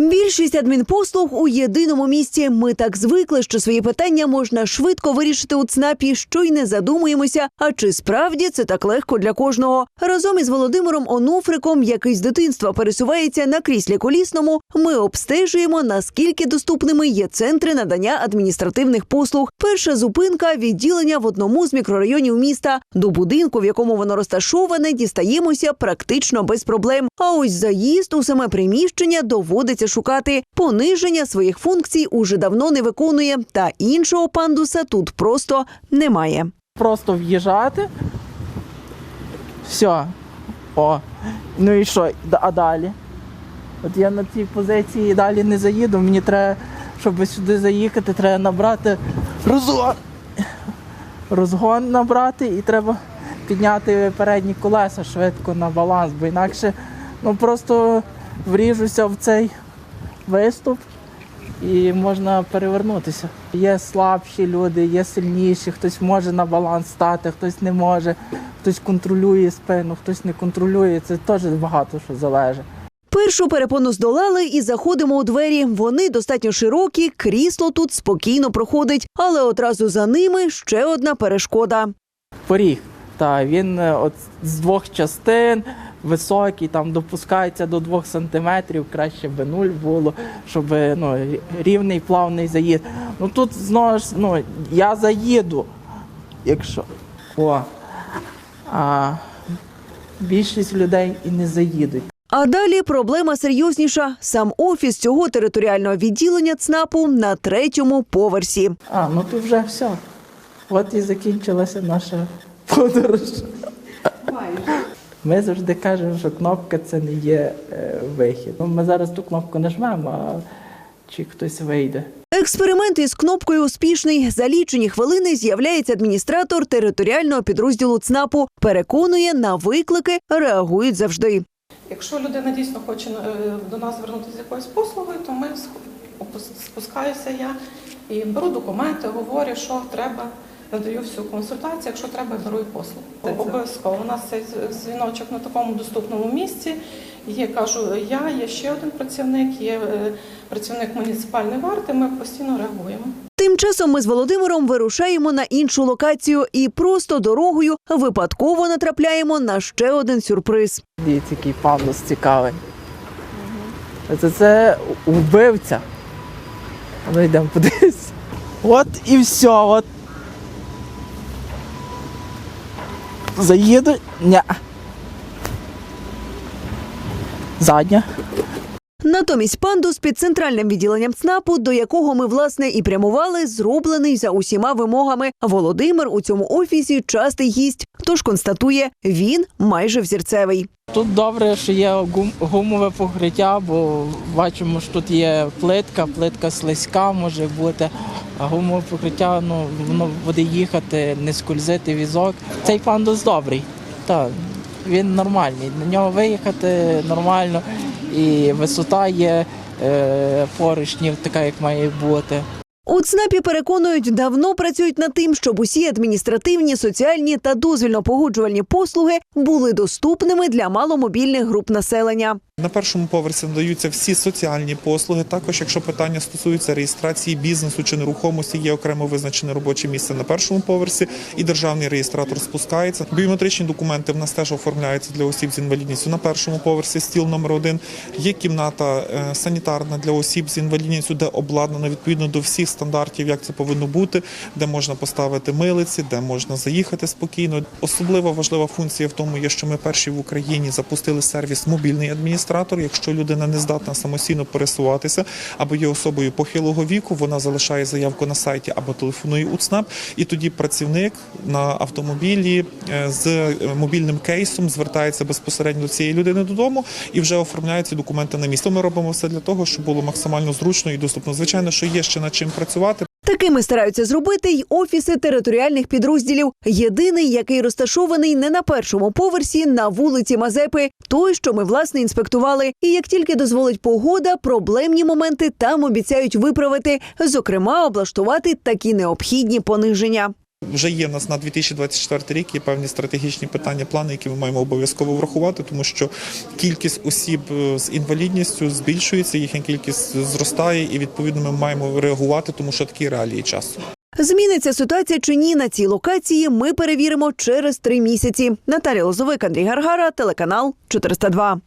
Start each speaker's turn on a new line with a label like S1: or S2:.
S1: Більшість адмінпослуг у єдиному місці. Ми так звикли, що свої питання можна швидко вирішити у ЦНАПі, що й не задумуємося. А чи справді це так легко для кожного? Разом із Володимиром Онуфриком, який з дитинства пересувається на кріслі колісному, ми обстежуємо, наскільки доступними є центри надання адміністративних послуг. Перша зупинка відділення в одному з мікрорайонів міста. До будинку, в якому воно розташоване, дістаємося практично без проблем. А ось заїзд у саме приміщення доводиться шукати. Пониження своїх функцій уже давно не виконує, та іншого пандуса тут просто немає.
S2: Просто в'їжджати. Все. О. Ну і що? А далі? От я на цій позиції далі не заїду. Мені треба, щоб сюди заїхати, треба набрати розгон. Розгон набрати і треба підняти передні колеса швидко на баланс, бо інакше ну просто вріжуся в цей виступ і можна перевернутися. Є слабші люди, є сильніші, хтось може на баланс стати, хтось не може, хтось контролює спину, хтось не контролює. Це теж багато що залежить.
S1: Першу перепону здолали і заходимо у двері. Вони достатньо широкі, крісло тут спокійно проходить, але одразу за ними ще одна перешкода.
S2: Поріг. Та він е, от з двох частин високий, там допускається до двох сантиметрів, краще би нуль було, щоб ну, рівний плавний заїзд. Ну тут знову ж ну, я заїду, якщо. О. А більшість людей і не заїдуть.
S1: А далі проблема серйозніша. Сам офіс цього територіального відділення ЦНАПу на третьому поверсі.
S2: А, ну тут вже все. От і закінчилася наша подорож. Ми завжди кажемо, що кнопка це не є е, вихід. Ну, ми зараз ту кнопку нажмемо, а чи хтось вийде.
S1: Експеримент із кнопкою успішний. За лічені хвилини з'являється адміністратор територіального підрозділу ЦНАПу. Переконує, на виклики реагують завжди.
S3: Якщо людина дійсно хоче е, до нас звернутися з якоюсь послугою, то ми спускаюся я і беру документи, говорю, що треба, надаю всю консультацію, якщо треба, беру і послугу. Обов'язково у нас цей дзвіночок на такому доступному місці. Є, кажу, я, є ще один працівник, є е, працівник муніципальної варти. Ми постійно реагуємо.
S1: Тим часом ми з Володимиром вирушаємо на іншу локацію і просто дорогою випадково натрапляємо на ще один сюрприз.
S2: Дивіться, який пандус цікавий. Це, це вбивця. Ну йдемо подивитися. От і все. От. Заїду. Ня. Задня.
S1: Натомість пандус під центральним відділенням ЦНАПу, до якого ми власне і прямували, зроблений за усіма вимогами. Володимир у цьому офісі частий гість, тож констатує, він майже взірцевий.
S2: Тут добре, що є гумове покриття, бо бачимо, що тут є плитка, плитка слизька може бути, а гумове покриття ну, воно буде їхати, не скользити візок. Цей пандус добрий, так, він нормальний. На нього виїхати нормально, і висота є е, поручнів, така, як має бути.
S1: У ЦНАПі переконують, давно працюють над тим, щоб усі адміністративні, соціальні та дозвільно-погоджувальні послуги були доступними для маломобільних груп населення.
S4: На першому поверсі надаються всі соціальні послуги. Також, якщо питання стосуються реєстрації бізнесу чи нерухомості, є окремо визначене робоче місце на першому поверсі, і державний реєстратор спускається. Біометричні документи в нас теж оформляються для осіб з інвалідністю на першому поверсі. Стіл номер один. Є кімната е, санітарна для осіб з інвалідністю, де обладнана відповідно до всіх стандартів, як це повинно бути, де можна поставити милиці, де можна заїхати спокійно. Особливо важлива функція в тому є, що ми перші в Україні запустили сервіс мобільний адміністратор. Якщо людина не здатна самостійно пересуватися або є особою похилого віку, вона залишає заявку на сайті або телефонує у ЦНАП, і тоді працівник на автомобілі е, з е, мобільним кейсом звертається безпосередньо до цієї людини додому і вже оформляє ці документи на місці. Ми робимо все для того, щоб було максимально зручно і доступно. Звичайно, що є ще над чим працювати.
S1: Такими стараються зробити й офіси територіальних підрозділів. Єдиний, який розташований не на першому поверсі, на вулиці Мазепи, той, що ми власне інспектували. І як тільки дозволить погода, проблемні моменти там обіцяють виправити, зокрема, облаштувати такі необхідні пониження.
S4: Вже є в нас на 2024 рік є певні стратегічні питання, плани, які ми маємо обов'язково врахувати, тому що кількість осіб е, з інвалідністю збільшується, їхня кількість зростає, і відповідно ми маємо реагувати, тому що такі реалії часу.
S1: Зміниться ситуація чи ні на цій локації. Ми перевіримо через три місяці. Наталія Лозовик, Андрій Гаргара, телеканал 402.